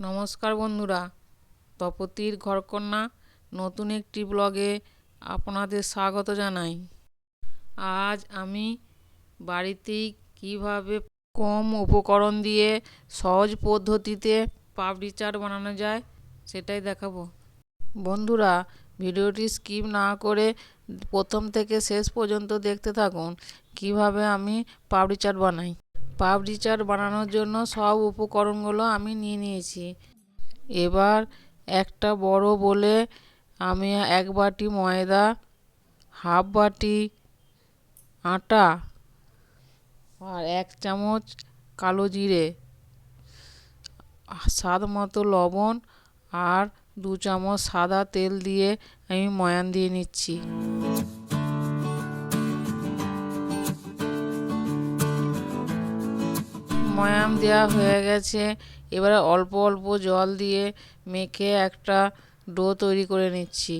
নমস্কার বন্ধুরা তপতির ঘরকন্যা নতুন একটি ব্লগে আপনাদের স্বাগত জানাই। আজ আমি বাড়িতেই কীভাবে কম উপকরণ দিয়ে সহজ পদ্ধতিতে পাপড়ি চাট বানানো যায় সেটাই দেখাবো। বন্ধুরা, ভিডিওটি স্কিপ না করে প্রথম থেকে শেষ পর্যন্ত দেখতে থাকুন কীভাবে আমি পাপড়ি চাট বানাই। পাপড়ি চাট বানানোর জন্য সব উপকরণগুলো আমি নিয়ে নিয়েছি। এবার একটা বড় বলে আমি এক বাটি ময়দা, হাফ বাটি আটা আর এক চামচ কালো জিরে, স্বাদ মতো লবণ আর দু চামচ সাদা তেল দিয়ে আমি ময়ান দিয়ে নিচ্ছি। ময়াম দেওয়া হয়ে গেছে। এবারে অল্প অল্প জল দিয়ে মেখে একটা ডো তৈরি করে নিচ্ছি।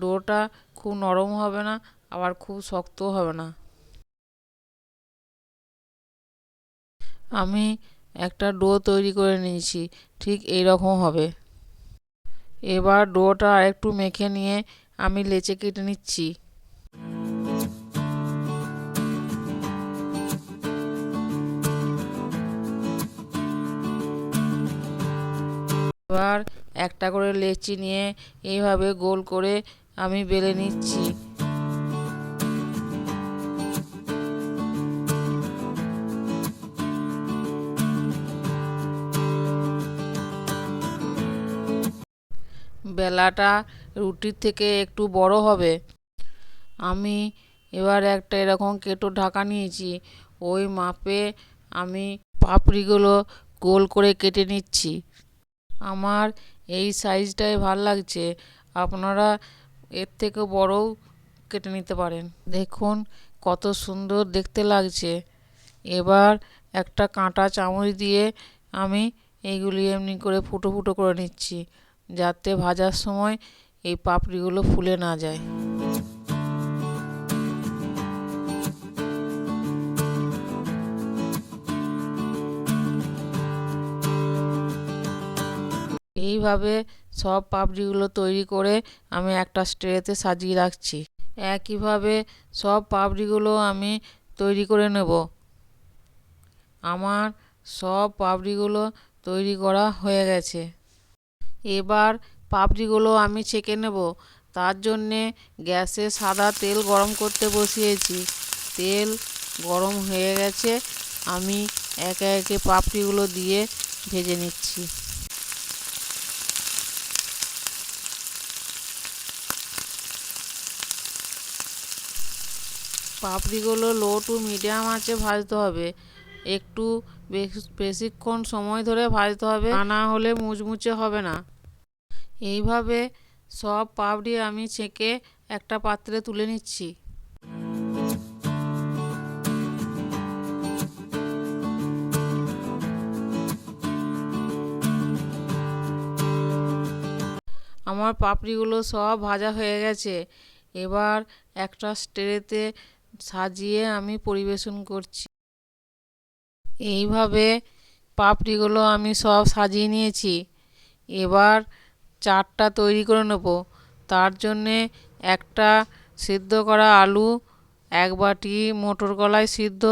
ডোটা খুব নরম হবে না, আবার খুব শক্তও হবে না। আমি একটা ডো তৈরি করে নিয়েছি, ঠিক এই রকম হবে। এবার ডোটা আরেকটু মেখে নিয়ে আমি লেচে কেটে নিচ্ছি। এবার একটা করে লেচি নিয়ে এইভাবে গোল করে আমি বেলে নিচ্ছি। বেলাটা রুটির থেকে একটু বড় হবে। আমি এবার একটা এরকম কেটো ঢাকা নিয়েছি, ওই মাপে আমি পাপড়িগুলো গোল করে কেটে নিচ্ছি। আমার এই সাইজটাই ভালো লাগছে, আপনারা এর থেকে বড়ও কেটে নিতে পারেন। দেখুন কত সুন্দর দেখতে লাগছে। এবার একটা কাঁটা চামচ দিয়ে আমি এইগুলি এমনি করে ফুটো ফুটো করে নিচ্ছি, যাতে ভাজার সময় এই পাপড়িগুলো ফুলে না যায়। এইভাবে সব পাপড়িগুলো তৈরি করে আমি একটা স্ট্রেতে সাজিয়ে রাখছি। একইভাবে সব পাপড়িগুলো আমি তৈরি করে নেব। আমার সব পাপড়িগুলো তৈরি করা হয়ে গেছে। এবার পাপড়িগুলো আমি ছেঁকে নেব। তার জন্যে গ্যাসে সাদা তেল গরম করতে বসিয়েছি। তেল গরম হয়ে গেছে। আমি একে একে পাপড়িগুলো দিয়ে ভেজে নিচ্ছি। পাপড়িগুলো লো টু মিডিয়াম আঁচে ভাজতে হবে। একটু বেশিক্ষণ সময় ধরে ভাজতে হবে না হলে মুচমুচে হবে না। এইভাবে সব পাপড়ি আমি ছেঁকে একটা পাত্রে তুলে নিচ্ছি। আমার পাপড়িগুলো সব ভাজা হয়ে গেছে। এবার একটা স্ট্রেতে সাজিয়ে আমি পরিবেশন করছি। এইভাবে পাপড়িগুলো আমি সব সাজিয়ে নিয়েছি। এবার চাটটা তৈরি করে নেব। তার জন্যে একটা সিদ্ধ করা আলু, এক বাটি মোটর কলাই সিদ্ধ,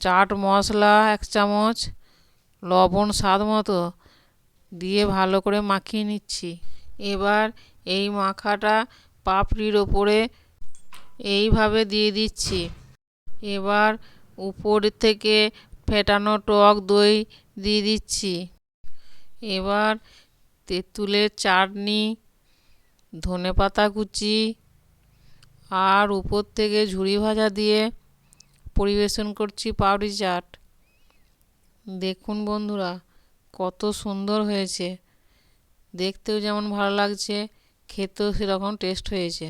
চাট মশলা এক চামচ, লবণ স্বাদ মতো দিয়ে ভালো করে মাখিয়ে নিচ্ছি। এবার এই মাখাটা পাপড়ির ওপরে এইভাবে দিয়ে দিচ্ছি। এবার উপর থেকে ফেটানো টক দই দিয়ে দিচ্ছি। এবার তেঁতুলের চাটনি, ধনে পাতা কুচি আর উপর থেকে ঝুড়ি ভাজা দিয়ে পরিবেশন করছি পাউরি চাট। দেখুন বন্ধুরা, কত সুন্দর হয়েছে। দেখতেও যেমন ভালো লাগছে, খেতেও সেরকম টেস্ট হয়েছে।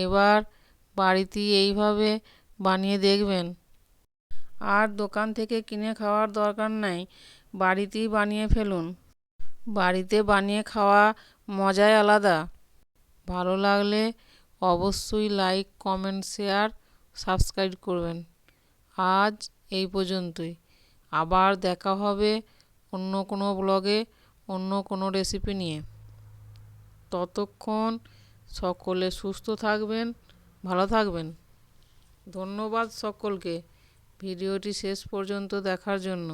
এবার বাড়িতে এইভাবে বানিয়ে দেখবেন। আর দোকান থেকে কিনে খাওয়ার দরকার নাই, বাড়িতেই বানিয়ে ফেলুন। বাড়িতে বানিয়ে খাওয়া মজাই আলাদা। ভালো লাগলে অবশ্যই লাইক, কমেন্ট, শেয়ার, সাবস্ক্রাইব করবেন। আজ এই পর্যন্তই। আবার দেখা হবে অন্য কোনো ব্লগে অন্য কোনো রেসিপি নিয়ে। ততক্ষণ সকলে সুস্থ থাকবেন ভালো থাকবেন। ধন্যবাদ সকলকে। ভিডিওটি শেষ পর্যন্ত দেখার জন্য।